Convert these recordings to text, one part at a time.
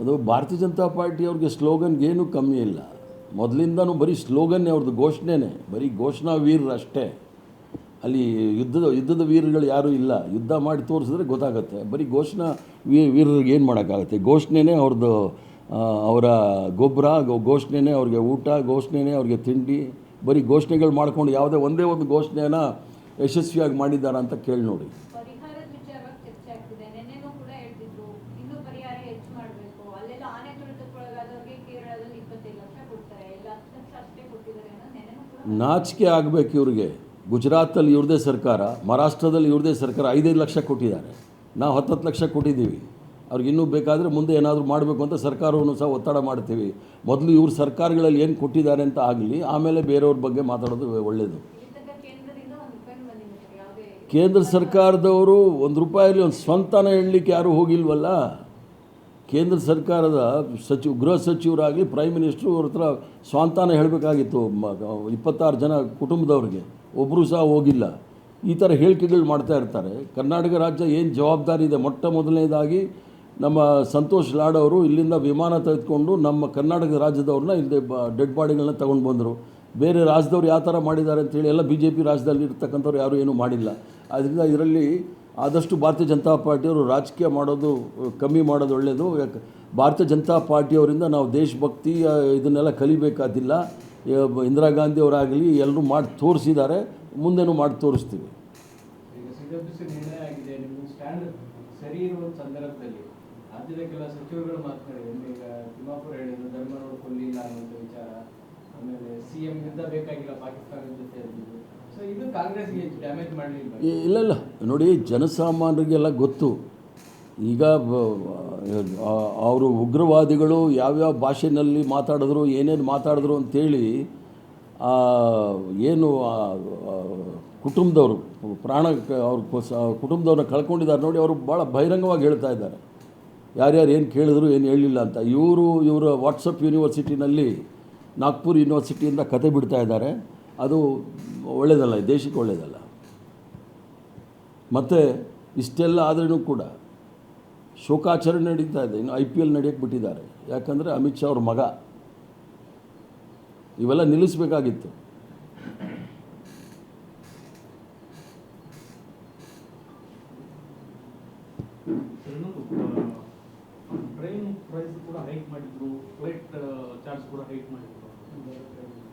ಅದು ಭಾರತೀಯ ಜನತಾ ಪಾರ್ಟಿಯವ್ರಿಗೆ ಸ್ಲೋಗನ್ಗೆ ಏನೂ ಕಮ್ಮಿ ಇಲ್ಲ. ಮೊದಲಿಂದನೂ ಬರೀ ಸ್ಲೋಗನ್ನೇ ಅವ್ರದ್ದು ಘೋಷಣೆನೇ. ಬರೀ ಘೋಷಣಾ ವೀರರು ಅಷ್ಟೇ. ಅಲ್ಲಿ ಯುದ್ಧದ ಯುದ್ಧದ ವೀರರುಗಳು ಯಾರೂ ಇಲ್ಲ. ಯುದ್ಧ ಮಾಡಿ ತೋರಿಸಿದ್ರೆ ಗೊತ್ತಾಗುತ್ತೆ. ಬರೀ ಘೋಷಣಾ ವೀ, ವೀರರಿಗೆ ಏನು ಮಾಡೋಕ್ಕಾಗುತ್ತೆ? ಘೋಷಣೆನೇ ಅವ್ರದ್ದು ಅವರ ಗೊಬ್ಬರ ಘೋಷಣೆನೇ ಅವ್ರಿಗೆ ಊಟ, ಘೋಷಣೆನೇ ಅವ್ರಿಗೆ ತಿಂಡಿ. ಬರೀ ಘೋಷಣೆಗಳು ಮಾಡ್ಕೊಂಡು ಯಾವುದೇ ಒಂದೇ ಒಂದು ಘೋಷಣೆಯನ್ನು ಯಶಸ್ವಿಯಾಗಿ ಮಾಡಿದ್ದಾರೆ ಅಂತ ಕೇಳಿ ನೋಡಿ ಪರಿಹಾರದ ವಿಚಾರವಾಗಿ ಚರ್ಚೆ ಆಗ್ತಿದೆ ನಿನ್ನೆನೂ ಕೂಡ ಹೇಳ್ತಿದ್ರು ಇನ್ನೂ ಪರಿಹಾರ ಹೆಚ್ಚು ಮಾಡಬೇಕು ಅಲ್ಲೆಲ್ಲ ಆನೆ ತುಳಿತಕ್ಕೊಳಗಾದವ್ರಿಗೆ ಕೇರಳದಲ್ಲಿ ಇಪ್ಪತ್ತೈದು ಲಕ್ಷ ಕೊಡ್ತಾರೆ ಇಲ್ಲ ಹತ್ತು ಲಕ್ಷ ಅಷ್ಟೇ ಕೊಟ್ಟಿದ್ದಾರೆ ಅನ್ನೋ ನೆನ್ನೆನೂ ಕೂಡ ನಾಚಿಕೆ ಆಗಬೇಕು ಇವ್ರಿಗೆ. ಗುಜರಾತಲ್ಲಿ ಇವ್ರದೇ ಸರ್ಕಾರ ಮಹಾರಾಷ್ಟ್ರದಲ್ಲಿ ಇವ್ರದೇ ಸರ್ಕಾರ ಐದೈದು ಲಕ್ಷ ಕೊಟ್ಟಿದ್ದಾರೆ. ನಾವು ಹತ್ತತ್ತು ಲಕ್ಷ ಕೊಟ್ಟಿದ್ದೀವಿ. ಅವ್ರಿಗೆ ಇನ್ನೂ ಬೇಕಾದರೆ ಮುಂದೆ ಏನಾದರೂ ಮಾಡಬೇಕು ಅಂತ ಸರ್ಕಾರವನ್ನು ಸಹ ಒತ್ತಡ ಮಾಡ್ತೀವಿ. ಮೊದಲು ಇವ್ರ ಸರ್ಕಾರಗಳಲ್ಲಿ ಏನು ಕೊಟ್ಟಿದ್ದಾರೆ ಅಂತ ಆಗಲಿ ಆಮೇಲೆ ಬೇರೆಯವ್ರ ಬಗ್ಗೆ ಮಾತಾಡೋದು ಒಳ್ಳೆಯದು ಕೇಂದ್ರ ಸರ್ಕಾರದವರು ಒಂದು ರೂಪಾಯಲ್ಲಿ ಒಂದು ಸ್ವಂತನ ಹೇಳಲಿಕ್ಕೆ ಯಾರೂ ಹೋಗಿಲ್ವಲ್ಲ? ಕೇಂದ್ರ ಸರ್ಕಾರದ ಸಚಿವ, ಗೃಹ ಸಚಿವರಾಗಲಿ ಪ್ರೈಮ್ ಮಿನಿಸ್ಟ್ರು ಅವ್ರ ಹತ್ರ ಸ್ವಾಂತಾನ ಹೇಳಬೇಕಾಗಿತ್ತು. ಇಪ್ಪತ್ತಾರು ಜನ ಕುಟುಂಬದವ್ರಿಗೆ. ಒಬ್ಬರು ಸಹ ಹೋಗಿಲ್ಲ. ಈ ಥರ ಹೇಳಿಕೆಗಳು ಮಾಡ್ತಾ ಇರ್ತಾರೆ. ಕರ್ನಾಟಕ ರಾಜ್ಯ ಏನು ಜವಾಬ್ದಾರಿ ಇದೆ? ಮೊಟ್ಟ ಮೊದಲನೇದಾಗಿ ನಮ್ಮ ಸಂತೋಷ್ ಲಾಡ್ ಅವರು ಇಲ್ಲಿಂದ ವಿಮಾನ ತೆಗೆದುಕೊಂಡು ನಮ್ಮ ಕರ್ನಾಟಕ ರಾಜ್ಯದವ್ರನ್ನ ಇಲ್ಲಿ ಬ ಡೆಡ್ ಬಾಡಿಗಳನ್ನ ತಗೊಂಡು ಬಂದರು. ಬೇರೆ ರಾಜ್ಯದವ್ರು ಯಾವ ಥರ ಮಾಡಿದ್ದಾರೆ ಅಂತೇಳಿ ಎಲ್ಲ ಬಿ ಜೆ ಪಿ ರಾಜ್ಯದಲ್ಲಿ ಇರ್ತಕ್ಕಂಥವ್ರು ಯಾರೂ ಏನೂ ಮಾಡಿಲ್ಲ. ಆದ್ದರಿಂದ ಇದರಲ್ಲಿ ಆದಷ್ಟು ಭಾರತೀಯ ಜನತಾ ಪಾರ್ಟಿಯವರು ರಾಜಕೀಯ ಮಾಡೋದು ಕಮ್ಮಿ ಮಾಡೋದು ಒಳ್ಳೆಯದು ಯಾಕೆ, ಭಾರತೀಯ ಜನತಾ ಪಾರ್ಟಿಯವರಿಂದ ನಾವು ದೇಶಭಕ್ತಿ ಇದನ್ನೆಲ್ಲ ಕಲಿಬೇಕಾದಿಲ್ಲ. ಇಂದಿರಾ ಗಾಂಧಿ ಅವರಾಗಲಿ ಎಲ್ಲರೂ ಮಾಡಿ ತೋರಿಸಿದ್ದಾರೆ. ಮುಂದೆನೂ ಮಾಡಿ ತೋರಿಸ್ತೀವಿ. ಆಮೇಲೆ ಸಿ ಎಂ ಯುದ್ಧ ಬೇಕಾಗಿಲ್ಲ ಪಾಕಿಸ್ತಾನದ ಇಲ್ಲ ಇಲ್ಲ. ನೋಡಿ, ಜನಸಾಮಾನ್ಯರಿಗೆಲ್ಲ ಗೊತ್ತು. ಈಗ ಅವರು ಉಗ್ರವಾದಿಗಳು ಯಾವ್ಯಾವ ಭಾಷೆನಲ್ಲಿ ಮಾತಾಡಿದ್ರು, ಏನೇನು ಮಾತಾಡಿದ್ರು ಅಂತೇಳಿ ಏನು ಕುಟುಂಬದವರು, ಪ್ರಾಣ, ಅವ್ರ ಕುಟುಂಬದವ್ರನ್ನ ಕಳ್ಕೊಂಡಿದ್ದಾರೆ. ನೋಡಿ, ಅವರು ಭಾಳ ಬಹಿರಂಗವಾಗಿ ಹೇಳ್ತಾ ಇದ್ದಾರೆ. ಯಾರ್ಯಾರು ಏನು ಕೇಳಿದ್ರು, ಏನು ಹೇಳಲಿಲ್ಲ ಅಂತ. ಇವರು, ಇವರ ವಾಟ್ಸಪ್ ಯೂನಿವರ್ಸಿಟಿನಲ್ಲಿ ನಾಗ್ಪುರ್ ಯೂನಿವರ್ಸಿಟಿಯಿಂದ ಕತೆ ಬಿಡ್ತಾ ಇದ್ದಾರೆ. ಅದು ಒಳ್ಳೆಯದಲ್ಲ ದೇಶಕ್ಕೆ ಒಳ್ಳೆಯದಲ್ಲ ಮತ್ತು ಇಷ್ಟೆಲ್ಲ ಆದ್ರೂ ಕೂಡ ಶೋಕಾಚರಣೆ ನಡೀತಾ ಇದೆ, ಇನ್ನು ಐ ಪಿ ಎಲ್ ನಡೆಯಕ್ಕೆ ಬಿಟ್ಟಿದ್ದಾರೆ. ಯಾಕಂದರೆ ಅಮಿತ್ ಶಾ ಅವ್ರ ಮಗ. ಇವೆಲ್ಲ ನಿಲ್ಲಿಸಬೇಕಾಗಿತ್ತು.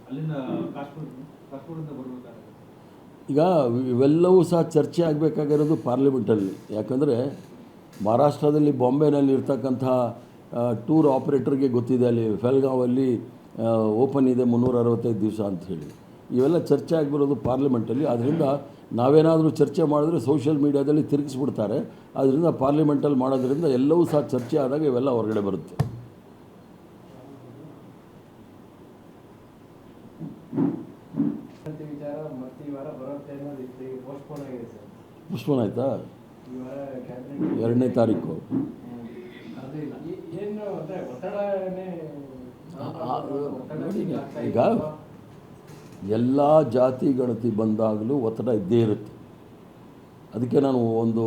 ಅಲ್ಲಿಂದ ಕಾಶ್ಮೀರ ಈಗ ಇವೆಲ್ಲವೂ ಸಹ ಚರ್ಚೆ ಆಗಬೇಕಾಗಿರೋದು ಪಾರ್ಲಿಮೆಂಟಲ್ಲಿ. ಯಾಕಂದರೆ ಮಹಾರಾಷ್ಟ್ರದಲ್ಲಿ ಬಾಂಬೆನಲ್ಲಿ ಇರ್ತಕ್ಕಂಥ ಟೂರ್ ಆಪ್ರೇಟರ್ಗೆ ಗೊತ್ತಿದೆ ಅಲ್ಲಿ ಫೆಲ್ಗಾವಲ್ಲಿ ಓಪನ್ ಇದೆ ಮುನ್ನೂರ ಅರವತ್ತೈದು ದಿವಸ ಹೇಳಿ. ಇವೆಲ್ಲ ಚರ್ಚೆ ಆಗಿಬಿಡೋದು ಪಾರ್ಲಿಮೆಂಟಲ್ಲಿ. ಅದರಿಂದ ನಾವೇನಾದರೂ ಚರ್ಚೆ ಮಾಡಿದ್ರೆ ಸೋಷಿಯಲ್ ಮೀಡಿಯಾದಲ್ಲಿ ತಿರುಗಿಸ್ಬಿಡ್ತಾರೆ. ಅದರಿಂದ ಪಾರ್ಲಿಮೆಂಟಲ್ಲಿ ಮಾಡೋದ್ರಿಂದ ಎಲ್ಲವೂ ಸಹ ಚರ್ಚೆ ಆದಾಗ ಇವೆಲ್ಲ ಹೊರಗಡೆ ಬರುತ್ತೆ ಅಂತ ವಿಚಾರ ಮತ್ತೆ ಈ ವಾರ ಬರುತ್ತೆ ಅನ್ನೋದು ಇತ್ತು ಈಗ ಪೋಸ್ಟ್ಪೋನ್ ಆಗಿದೆ ಸರ್ ಪುಷ್ಪನ ಆಯಿತಾ? ಎರಡನೇ ತಾರೀಕು. ಈಗ? ಎಲ್ಲ ಜಾತಿ ಗಣತಿ ಬಂದಾಗಲೂ ಒತ್ತಡ ಇದ್ದೇ ಇರುತ್ತೆ. ಅದಕ್ಕೆ ನಾನು ಒಂದು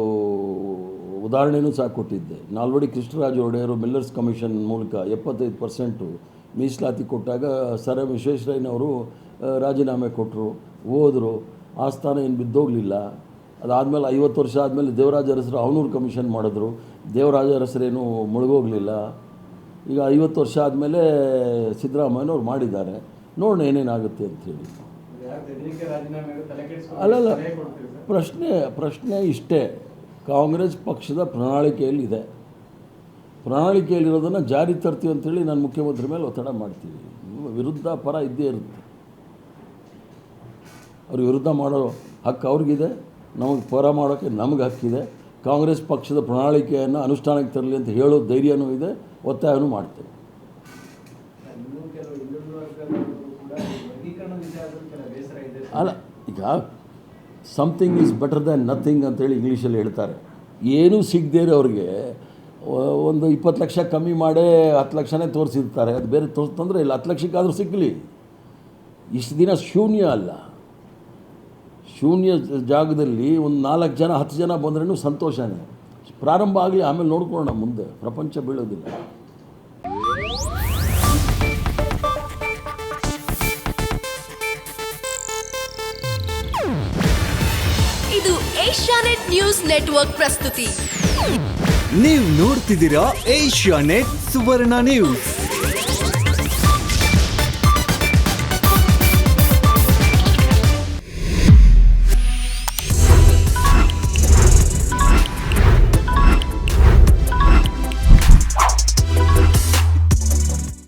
ಉದಾಹರಣೆನೂ ಸಹ ಕೊಟ್ಟಿದ್ದೆ. ನಾಲ್ವಡಿ ಕೃಷ್ಣರಾಜ ಒಡೆಯರು ಮಿಲ್ಲರ್ಸ್ ಕಮಿಷನ್ ಮೂಲಕ ಎಪ್ಪತ್ತೈದು ಪರ್ಸೆಂಟು ಮೀಸಲಾತಿ ಕೊಟ್ಟಾಗ ಸರ್ ವಿಶ್ವೇಶ್ವರಯ್ಯನವರು ರಾಜೀನಾಮೆ ಕೊಟ್ಟರು ಹೋದರು ಆ ಸ್ಥಾನ ಏನು ಬಿದ್ದೋಗಲಿಲ್ಲ. ಅದಾದಮೇಲೆ ಐವತ್ತು ವರ್ಷ ಆದಮೇಲೆ ದೇವರಾಜ ಅರಸರು ಅವನೂರು ಕಮಿಷನ್ ಮಾಡಿದ್ರು. ದೇವರಾಜ ಅರಸರೇನು ಮುಳುಗೋಗಲಿಲ್ಲ. ಈಗ ಐವತ್ತು ವರ್ಷ ಆದಮೇಲೆ ಸಿದ್ದರಾಮಯ್ಯನವ್ರು ಮಾಡಿದ್ದಾರೆ. ನೋಡೋಣ ಏನೇನಾಗುತ್ತೆ ಅಂಥೇಳಿ ಅಲ್ಲಲ್ಲ, ಪ್ರಶ್ನೆ ಪ್ರಶ್ನೆ ಇಷ್ಟೇ. ಕಾಂಗ್ರೆಸ್ ಪಕ್ಷದ ಪ್ರಣಾಳಿಕೆಯಲ್ಲಿದೆ. ಪ್ರಣಾಳಿಕೆಯಲ್ಲಿರೋದನ್ನು ಜಾರಿ ತರ್ತೀವಿ ಅಂತೇಳಿ ನಾನು ಮುಖ್ಯಮಂತ್ರಿ ಮೇಲೆ ಒತ್ತಡ ಮಾಡ್ತೀವಿ ವಿರುದ್ಧ ಪರ ಇದ್ದೇ ಇರುತ್ತೆ. ಅವ್ರ ವಿರುದ್ಧ ಮಾಡೋ ಹಕ್ಕು ಅವ್ರಿಗಿದೆ. ನಮಗೆ ಪೋರ ಮಾಡೋಕ್ಕೆ ನಮಗೆ ಹಕ್ಕಿದೆ. ಕಾಂಗ್ರೆಸ್ ಪಕ್ಷದ ಪ್ರಣಾಳಿಕೆಯನ್ನು ಅನುಷ್ಠಾನಕ್ಕೆ ತರಲಿ ಅಂತ ಹೇಳೋ ಧೈರ್ಯನೂ ಇದೆ. ಒತ್ತಾಯನೂ ಮಾಡ್ತೇವೆ. ಅಲ್ಲ, ಈಗ something is better than nothing ಅಂತೇಳಿ ಇಂಗ್ಲೀಷಲ್ಲಿ ಹೇಳ್ತಾರೆ. ಏನೂ ಸಿಗದೇ ಅವ್ರಿಗೆ ಒಂದು ಇಪ್ಪತ್ತು ಲಕ್ಷ ಕಮ್ಮಿ ಮಾಡೇ ಹತ್ತು ಲಕ್ಷನೇ ತೋರಿಸಿರ್ತಾರೆ. ಅದು ಬೇರೆ ತೋರಿಸ್, ತೊಂದರೆ ಇಲ್ಲ. ಹತ್ತು ಲಕ್ಷಕ್ಕಾದರೂ ಸಿಗಲಿ. ಇಷ್ಟು ದಿನ ಶೂನ್ಯ ಅಲ್ಲ. ಶೂನ್ಯ ಜಾಗದಲ್ಲಿ ಒಂದು ನಾಲ್ಕು ಜನ ಹತ್ತು ಜನ ಬಂದ್ರೂ ಸಂತೋಷನೇ. ಪ್ರಾರಂಭ ಆಗಲಿ ಆಮೇಲೆ ನೋಡ್ಕೊಳ್ಳೋಣ ಮುಂದೆ. ಪ್ರಪಂಚ ಬೀಳೋದಿಲ್ಲ. ಇದು ಏಷ್ಯಾನೆಟ್ ನ್ಯೂಸ್ ನೆಟ್ವರ್ಕ್ ಪ್ರಸ್ತುತಿ. ನೀವು ನೋಡ್ತಿದ್ದೀರಾ ಏಷ್ಯಾ ನೆಟ್ ಸುವರ್ಣ ನ್ಯೂಸ್.